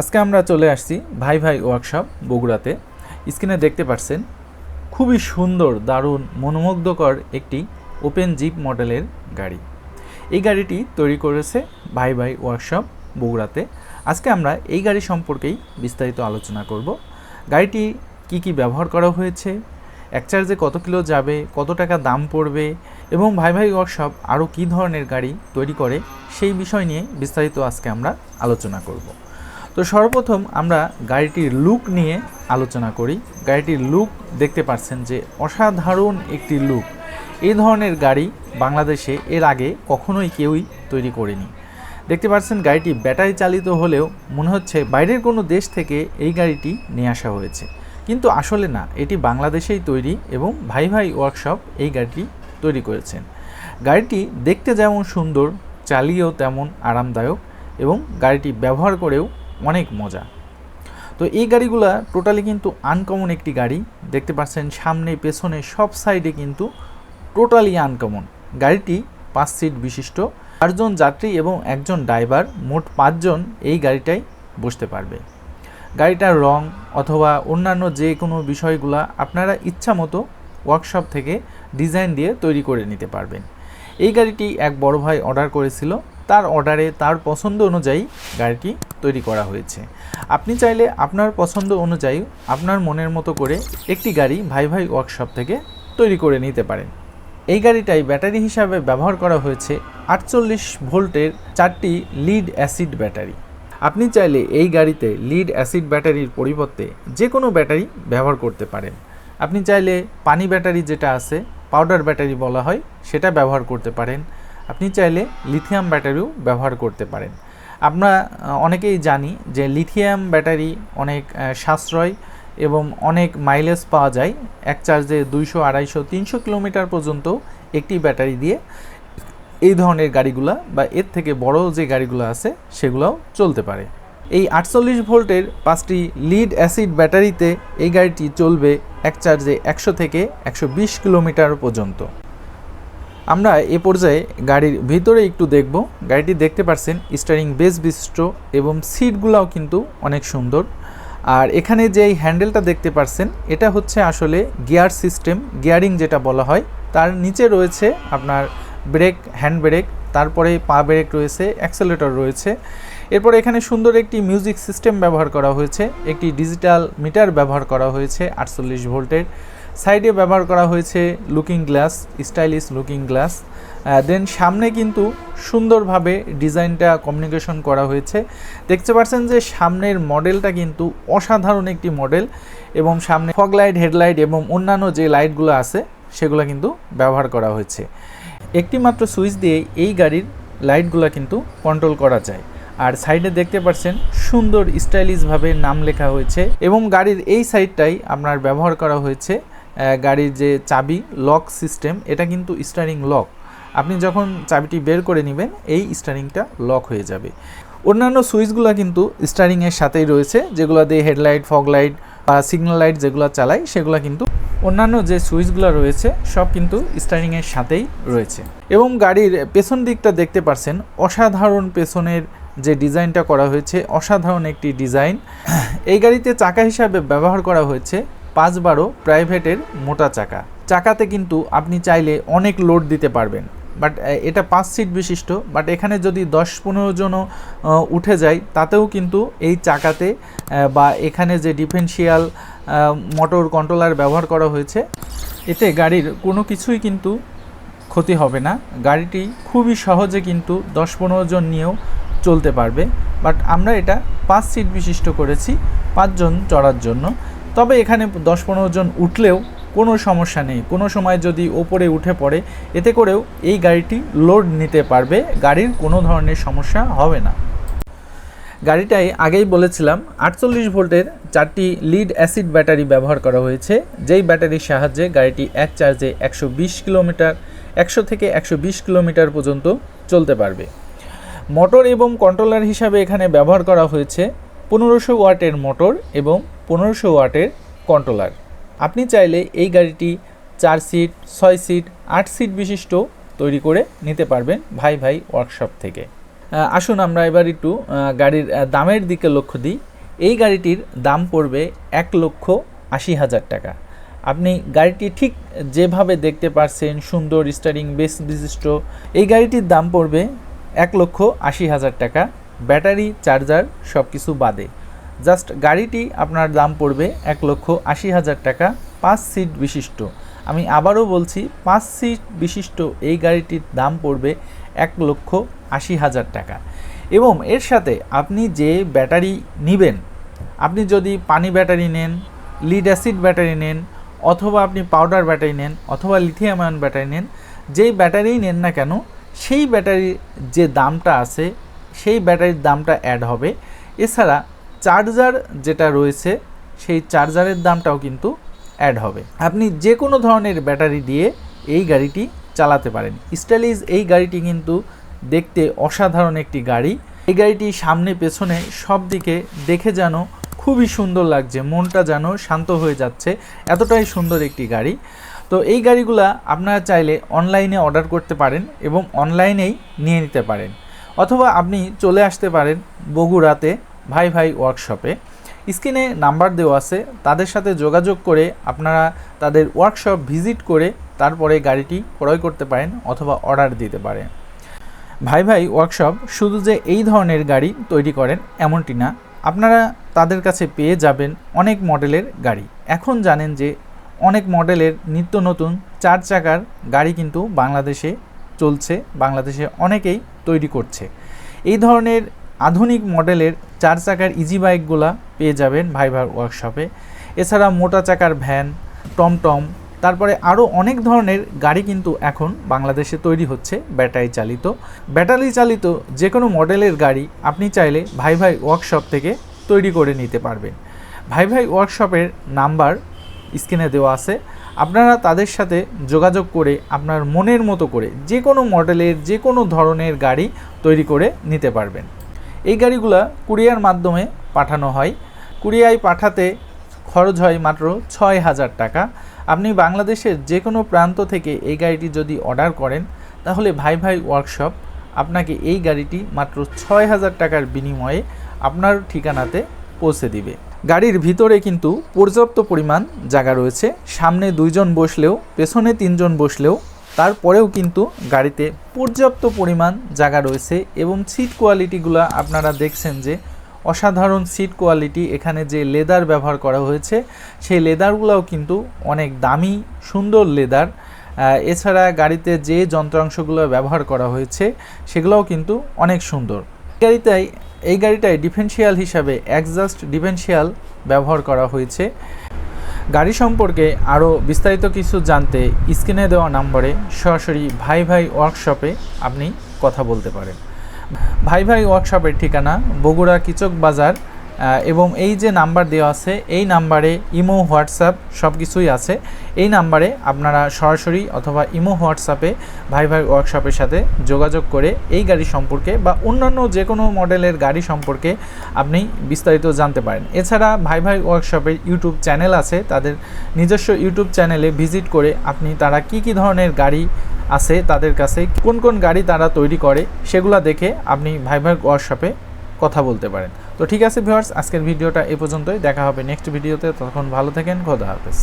আজকে আমরা চলে আসছি ভাই ভাই ওয়ার্কশপ বগুড়াতে। স্ক্রিনে দেখতে পাচ্ছেন, খুবই সুন্দর, দারুণ, মনোমুগ্ধকর একটি ওপেন জিপ মডেলের গাড়ি। এই গাড়িটি তৈরি করেছে ভাই ভাই ওয়ার্কশপ বগুড়াতে। আজকে আমরা এই গাড়ি সম্পর্কেই বিস্তারিত আলোচনা করব। গাড়িটি কি কি ব্যবহার করা হয়েছে, এক চার্জে কত কিলো যাবে, কত টাকা দাম পড়বে এবং ভাই ভাই ওয়ার্কশপ আরও কী ধরনের গাড়ি তৈরি করে, সেই বিষয় নিয়ে বিস্তারিত আজকে আমরা আলোচনা করব। তো সর্বপ্রথম আমরা গাড়িটির লুক নিয়ে আলোচনা করি। গাড়িটির লুক দেখতে পাচ্ছেন যে অসাধারণ একটি লুক এই ধরনের গাড়ি বাংলাদেশে এর আগে কখনোই কেউই তৈরি করেনি। দেখতে পাচ্ছেন গাড়িটি ব্যাটারি চালিত হলেও মনে হচ্ছে বাইরের কোনো দেশ থেকে এই গাড়িটি নিয়ে আসা হয়েছে। কিন্তু আসলে না, এটি বাংলাদেশেই তৈরি এবং ভাই ভাই ওয়ার্কশপ এই গাড়িটি তৈরি করেছেন। গাড়িটি দেখতে যেমন সুন্দর, চালিয়েও তেমন আরামদায়ক এবং গাড়িটি ব্যবহার করেও অনেক মজা। তো এই গাড়িগুলা টোটালি কিন্তু আনকমন একটি গাড়ি। দেখতে পাচ্ছেন সামনে, পেছনে, সব সাইডে কিন্তু টোটালি আনকমন গাড়িটি পাঁচ সিট বিশিষ্ট। চারজন যাত্রী এবং একজন ড্রাইভার মোট পাঁচজন এই গাড়িটাই বসতে পারবে। গাড়িটার রং অথবা অন্যান্য যে কোনো বিষয়গুলা আপনারা ইচ্ছা মতো ওয়ার্কশপ থেকে ডিজাইন দিয়ে তৈরি করে নিতে পারবেন। এই গাড়িটি এক বড় ভাই অর্ডার করেছিল। তার অর্ডারে তার পছন্দ অনুযায়ী গাড়িটি তৈরি করা হয়েছে। আপনি চাইলে আপনার পছন্দ অনুযায়ী আপনার মনের মতো করে একটি গাড়ি ভাই ভাই ওয়ার্কশপ থেকে তৈরি করে নিতে পারেন। এই গাড়িটাই ব্যাটারি হিসাবে ব্যবহার করা হয়েছে আটচল্লিশ ভোল্টের চারটি লিড অ্যাসিড ব্যাটারি। আপনি চাইলে এই গাড়িতে লিড অ্যাসিড ব্যাটারির পরিবর্তে যে কোনো ব্যাটারি ব্যবহার করতে পারেন। আপনি চাইলে পানি ব্যাটারি যেটা আছে, পাউডার ব্যাটারি বলা হয়, সেটা ব্যবহার করতে পারেন। আপনি চাইলে লিথিয়াম ব্যাটারিও ব্যবহার করতে পারেন। আমরা অনেকেই জানি যে লিথিয়াম ব্যাটারি অনেক সাশ্রয় এবং অনেক মাইলেজ পাওয়া যায়। এক চার্জে দুইশো, আড়াইশো, তিনশো কিলোমিটার পর্যন্ত একটি ব্যাটারি দিয়ে এই ধরনের গাড়িগুলা বা এর থেকে বড় যে গাড়িগুলো আছে সেগুলোও চলতে পারে। এই আটচল্লিশ ভোল্টের পাঁচটি লিড অ্যাসিড ব্যাটারিতে এই গাড়িটি চলবে এক চার্জে একশো থেকে একশো বিশ কিলোমিটার পর্যন্ত। আমরা এ পর্যায়ে গাড়ির ভিতরে একটু দেখব। গাড়িটি দেখতে পাচ্ছেন স্টারিং বেস বিশিষ্ট এবং সিটগুলাও কিন্তু অনেক সুন্দর। আর এখানে যে হ্যান্ডেলটা দেখতে পাচ্ছেন এটা হচ্ছে আসলে গিয়ার সিস্টেম গিয়ারিং যেটা বলা হয়। তার নিচে রয়েছে আপনার ব্রেক হ্যান্ড ব্রেক তারপরে পা ব্রেক রয়েছে অ্যাক্সেলেটর রয়েছে। এরপর এখানে সুন্দর একটি মিউজিক সিস্টেম ব্যবহার করা হয়েছে, একটি ডিজিটাল মিটার ব্যবহার করা হয়েছে, আটচল্লিশ ভোল্টের। সাইডে ব্যবহার করা হয়েছে looking glass stylish looking glass then সামনে কিন্তু সুন্দরভাবে ডিজাইনটা কমিউনিকেশন করা হয়েছে। দেখতে পাচ্ছেন যে সামনের মডেলটা কিন্তু অসাধারণ একটি মডেল এবং সামনে ফগ লাইট হেডলাইট এবং অন্যান্য যে লাইটগুলো আছে, সেগুলো কিন্তু ব্যবহার করা হয়েছে। একটি মাত্র সুইচ দিয়ে এই গাড়ির লাইটগুলো কিন্তু কন্ট্রোল করা যায়। আর সাইডে দেখতে পাচ্ছেন সুন্দর স্টাইলিশভাবে নাম লেখা হয়েছে এবং গাড়ির এই সাইডটাই আপনার ব্যবহার করা হয়েছে। গাড়ির যে চাবি লক সিস্টেম এটা কিন্তু স্টারিং লক আপনি যখন চাবিটি বের করে নেবেন, এই স্টারিংটা লক হয়ে যাবে। অন্যান্য সুইচগুলো কিন্তু স্টারিংয়ের সাথেই রয়েছে, যেগুলো দিয়ে হেডলাইট ফগ লাইট বা সিগন্যাল লাইট যেগুলো চালাই সেগুলো কিন্তু অন্যান্য যে সুইচগুলো রয়েছে, সব কিন্তু স্টারিংয়ের সাথেই রয়েছে। এবং গাড়ির পেছন দিকটা দেখতে পাচ্ছেন অসাধারণ পেছনের যে ডিজাইনটা করা হয়েছে, অসাধারণ একটি ডিজাইন। এই গাড়িতে চাকা হিসাবে ব্যবহার করা হয়েছে পাঁচ বারো প্রাইভেটের মোটা চাকা। চাকাতে কিন্তু আপনি চাইলে অনেক লোড দিতে পারবেন। বাট এটা পাঁচ সিট বিশিষ্ট। বাট, এখানে যদি দশ পনেরো জনও উঠে যায়, তাতেও কিন্তু এই চাকাতে বা এখানে যে ডিফেন্সিয়াল মোটর কন্ট্রোলার ব্যবহার করা হয়েছে, এতে গাড়ির কোনো কিছুই কিন্তু ক্ষতি হবে না। গাড়িটি খুবই সহজে কিন্তু দশ পনেরো জন নিয়েও চলতে পারবে। বাট, আমরা এটা পাঁচ সিট বিশিষ্ট করেছি, পাঁচজন চড়ার জন্য। তবে এখানে দশ পনেরো জন উঠলেও কোনো সমস্যা নেই। কোনো সময় যদি ওপরে উঠে পড়ে, এতে করেও এই গাড়িটি লোড নিতে পারবে। গাড়ির কোনো ধরনের সমস্যা হবে না। গাড়িটায় আগেই বলেছিলাম, আটচল্লিশ ভোল্টের চারটি লিড অ্যাসিড ব্যাটারি ব্যবহার করা হয়েছে, যেই ব্যাটারির সাহায্যে গাড়িটি এক চার্জে একশো বিশ কিলোমিটার, একশো থেকে একশো বিশ কিলোমিটার পর্যন্ত চলতে পারবে। মোটর এবং কন্ট্রোলার হিসাবে এখানে ব্যবহার করা হয়েছে পনেরোশো ওয়াটের মোটর এবং পনেরোশো ওয়াটের কন্ট্রোলার। আপনি চাইলে এই গাড়িটি চার সিট, ছয় সিট, আট সিট বিশিষ্ট তৈরি করে নিতে পারবেন ভাই ভাই ওয়ার্কশপ থেকে। আসুন আমরা এবার একটু গাড়ির দামের দিকে লক্ষ্য দিই। এই গাড়িটির দাম পড়বে এক লক্ষ আশি হাজার টাকা। আপনি গাড়িটি ঠিক যেভাবে দেখতে পারছেন, সুন্দর স্টারিং বেস বিশিষ্ট, এই গাড়িটির দাম পড়বে এক লক্ষ আশি হাজার টাকা। ব্যাটারি, চার্জার সব কিছু বাদে। জাস্ট গাড়িটি আপনার দাম পড়বে এক লক্ষ আশি হাজার টাকা, পাঁচ সিট বিশিষ্ট। আমি আবারও বলছি, পাঁচ সিট বিশিষ্ট এই গাড়িটির দাম পড়বে এক লক্ষ আশি হাজার টাকা। এবং এর সাথে আপনি যে ব্যাটারি নেবেন, আপনি যদি পানি ব্যাটারি নেন, লিড অ্যাসিড ব্যাটারি নেন, অথবা আপনি পাউডার ব্যাটারি নেন, অথবা লিথিয়াম আয়ন ব্যাটারি নেন, যেই ব্যাটারিই নেন না কেন, সেই ব্যাটারির যে দামটা আছে, সেই ব্যাটারির দামটা অ্যাড হবে। এছাড়া চার্জার যেটা রয়েছে, সেই চার্জারের দামটাও কিন্তু অ্যাড হবে। আপনি যে কোনো ধরনের ব্যাটারি দিয়ে এই গাড়িটি চালাতে পারেন। স্টাইলিশ এই গাড়িটি কিন্তু দেখতে অসাধারণ একটি গাড়ি। এই গাড়িটি সামনে পেছনে সব দিকে দেখে যেন খুবই সুন্দর লাগছে, মনটা যেন শান্ত হয়ে যাচ্ছে। এতটাই সুন্দর একটি গাড়ি। তো এই গাড়িগুলা আপনারা চাইলে অনলাইনে অর্ডার করতে পারেন এবং অনলাইনেই নিয়ে নিতে পারেন। অথবা আপনি চলে আসতে পারেন বগুড়াতে ভাই ভাই ওয়ার্কশপে স্ক্রিনে নাম্বার দেওয়া আছে, তাদের সাথে যোগাযোগ করে আপনারা তাদের ওয়ার্কশপ ভিজিট করে তারপরে গাড়িটি ক্রয় করতে পারেন অথবা অর্ডার দিতে পারেন। ভাই ভাই ওয়ার্কশপ শুধু যে এই ধরনের গাড়ি তৈরি করেন এমনটি না, আপনারা তাদের কাছে পেয়ে যাবেন অনেক মডেলের গাড়ি। এখন জানেন যে অনেক মডেলের নিত্য নতুন চার চাকার গাড়ি কিন্তু বাংলাদেশে চলছে, বাংলাদেশে অনেকেই তৈরি করছে। এই ধরনের আধুনিক মডেলের চার চাকার ইজি বাইকগুলা পেয়ে যাবেন ভাই ভাই ওয়ার্কশপে এছাড়া মোটা চাকার ভ্যান টমটম, তারপরে আরও অনেক ধরনের গাড়ি কিন্তু এখন বাংলাদেশে তৈরি হচ্ছে ব্যাটারি চালিত। ব্যাটারি চালিত যে কোনো মডেলের গাড়ি আপনি চাইলে ভাই ভাই ওয়ার্কশপ থেকে তৈরি করে নিতে পারবেন। ভাই ভাই ওয়ার্কশপের নাম্বার স্ক্রিনে দেওয়া আছে। আপনারা তাদের সাথে যোগাযোগ করে আপনার মনের মতো করে যে কোনো মডেলের যে কোনো ধরনের গাড়ি তৈরি করে নিতে পারবেন। এই গাড়িগুলা কুরিয়ার মাধ্যমে পাঠানো হয়। কুরিয়ায় পাঠাতে খরচ হয় মাত্র ছয় হাজার টাকা। আপনি বাংলাদেশের যে কোনো প্রান্ত থেকে এই গাড়িটি যদি অর্ডার করেন, তাহলে ভাই ভাই ওয়ার্কশপ আপনাকে এই গাড়িটি মাত্র ছয় হাজার টাকার বিনিময়ে আপনার ঠিকানাতে পৌঁছে দিবে। গাড়ির ভিতরে কিন্তু পর্যাপ্ত পরিমাণ জায়গা রয়েছে। সামনে দুইজন বসলেও, পেছনে তিনজন বসলেও তারপরেও কিন্তু গাড়িতে পর্যাপ্ত পরিমাণ জায়গা রয়েছে এবং সিট কোয়ালিটিগুলো আপনারা দেখছেন যে অসাধারণ সিট কোয়ালিটি এখানে যে লেদার ব্যবহার করা হয়েছে, সেই লেদারগুলোও কিন্তু অনেক দামি, সুন্দর লেদার এছাড়া গাড়িতে যে যন্ত্রাংশগুলো ব্যবহার করা হয়েছে, সেগুলোও কিন্তু অনেক সুন্দর। গাড়িটাই, এই গাড়িটায় ডিফেন্সিয়াল হিসাবে একজাস্ট ডিফেন্সিয়াল ব্যবহার করা হয়েছে। গাড়ি সম্পর্কে আরও বিস্তারিত কিছু জানতে স্ক্রিনে দেওয়া নম্বরে সরাসরি ভাই ভাই ওয়ার্কশপে আপনি কথা বলতে পারেন। ভাই ভাই ওয়ার্কশপের ঠিকানা বগুড়া কিচক বাজার এবং এই যে নাম্বার দেওয়া আছে, এই নাম্বারে ইমো, হোয়াটসঅ্যাপ সব কিছুই আছে। এই নাম্বারে আপনারা সরাসরি অথবা ইমো, হোয়াটসঅ্যাপে ভাই ভাই ওয়ার্কশপের সাথে যোগাযোগ করে এই গাড়ি সম্পর্কে বা অন্যান্য যে কোনো মডেলের গাড়ি সম্পর্কে আপনি বিস্তারিত জানতে পারেন। এছাড়া ভাই ভাই ওয়ার্কশপের ইউটিউব চ্যানেল আছে, তাদের নিজস্ব ইউটিউব চ্যানেলে ভিজিট করে আপনি তারা কি কি ধরনের গাড়ি আছে, তাদের কাছে কোন কোন গাড়ি তারা তৈরি করে, সেগুলো দেখে আপনি ভাই ভাই ওয়ার্কশপে কথা বলতে পারেন। তো ঠিক আছে ভিউয়ার্স, আজকের ভিডিওটা এ পর্যন্তই। দেখা হবে নেক্সট ভিডিওতে। তখন ভালো থাকেন। খোদা হাফেজ।